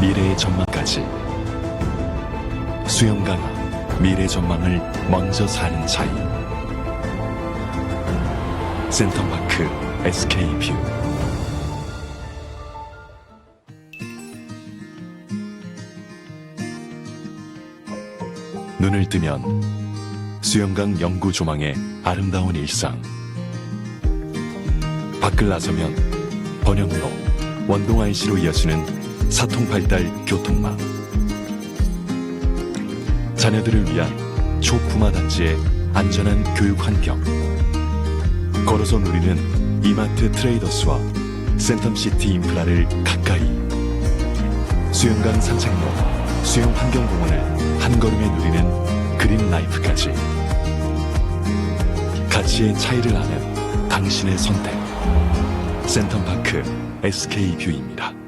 미래의 전망까지. 수영 강화 미래 전망을 먼저 사는 차이 센텀파크 SK뷰. 눈을 뜨면 수영강 영구 조망의 아름다운 일상. 밖을 나서면 번영로 원동 IC로 이어지는 사통발달 교통망. 자녀들을 위한 초품화 단지의 안전한 교육 환경. 걸어서 누리는 이마트 트레이더스와 센텀시티 인프라를 가까이 수영강 산책로 수영 환경공원을 한 걸음에 누리는 그린 라이프까지 가치의 차이를 아는 당신의 선택. 센텀파크 SK뷰입니다.